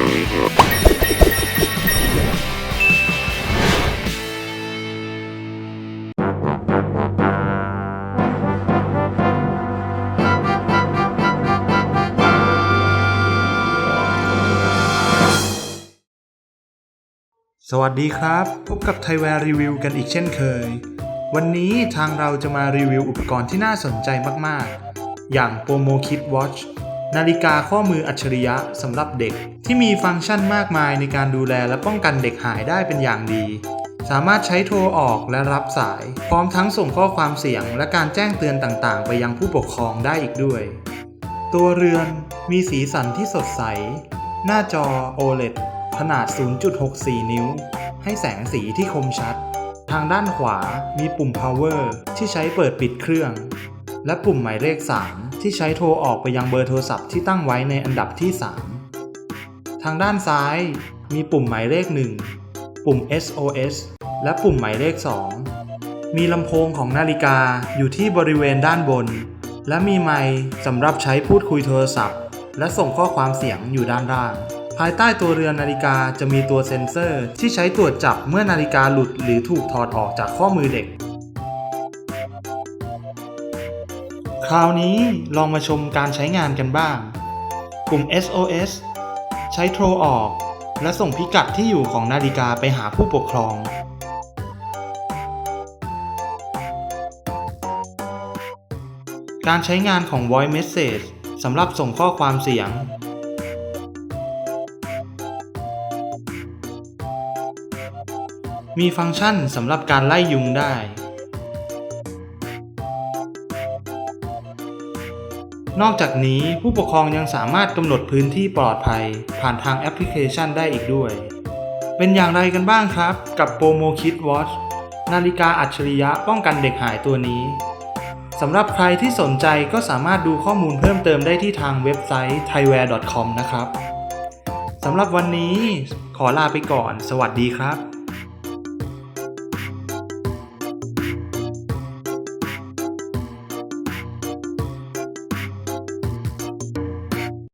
สวัสดีครับ พบกับไทยแวร์รีวิวกันอีกเช่นเคย วันนี้ทางเราจะมารีวิวอุปกรณ์ที่น่าสนใจมาก ๆ อย่าง Pomo Kid Watch นาฬิกาข้อมืออัจฉริยะสำหรับเด็ก ที่มีฟังก์ชันมากมายในการดูแลและป้องกันเด็กหายได้เป็นอย่างดี สามารถใช้โทรออกและรับสาย พร้อมทั้งส่งข้อความเสียงและการแจ้งเตือนต่างๆ ไปยังผู้ปกครองได้อีกด้วย ตัวเรือนมีสีสันที่สดใส หน้าจอ OLED ขนาด 0.64 นิ้ว ให้แสงสีที่คมชัด ทางด้านขวามีปุ่ม power ที่ใช้เปิดปิดเครื่อง และปุ่มหมายเลข 3 ที่ใช้โทรออกไปยังเบอร์โทรศัพท์ที่ตั้งไว้ในอันดับที่ 3 ทางด้านซ้ายมีปุ่มหมายเลข 1 ปุ่ม SOS และปุ่มหมายเลข 2 มีลำโพงของนาฬิกาอยู่ที่บริเวณด้านบน และมีไมค์สำหรับใช้พูดคุยโทรศัพท์ และส่งข้อความเสียงอยู่ด้านล่างภายใต้ตัวเรือนนาฬิกาจะมีตัวเซ็นเซอร์ที่ใช้ตรวจจับเมื่อนาฬิกาหลุดหรือถูกถอดออกจากข้อมือเด็ก คราวนี้ลองมาชมการใช้งานกันบ้างปุ่ม SOS ใช้โทรออก และส่งพิกัดที่อยู่ของนาฬิกาไปหาผู้ปกครอง การใช้งานของ Voice Message สำหรับส่งข้อความเสียง มีฟังก์ชันสำหรับการไล่ยุงได้ นอกจากนี้ผู้ปกครองยังสามารถกำหนดพื้นที่ปลอดภัย ผ่านทางแอปพลิเคชันได้อีกด้วย เป็นอย่างไรกันบ้างครับ กับ Pomo Kid Watch นาฬิกาอัจฉริยะป้องกันเด็กหายตัวนี้สำหรับใครที่สนใจก็สามารถดูข้อมูลเพิ่มเติมได้ที่ทางเว็บไซต์ thaiware.com นะครับสำหรับวันนี้ขอลาไปก่อน สวัสดีครับ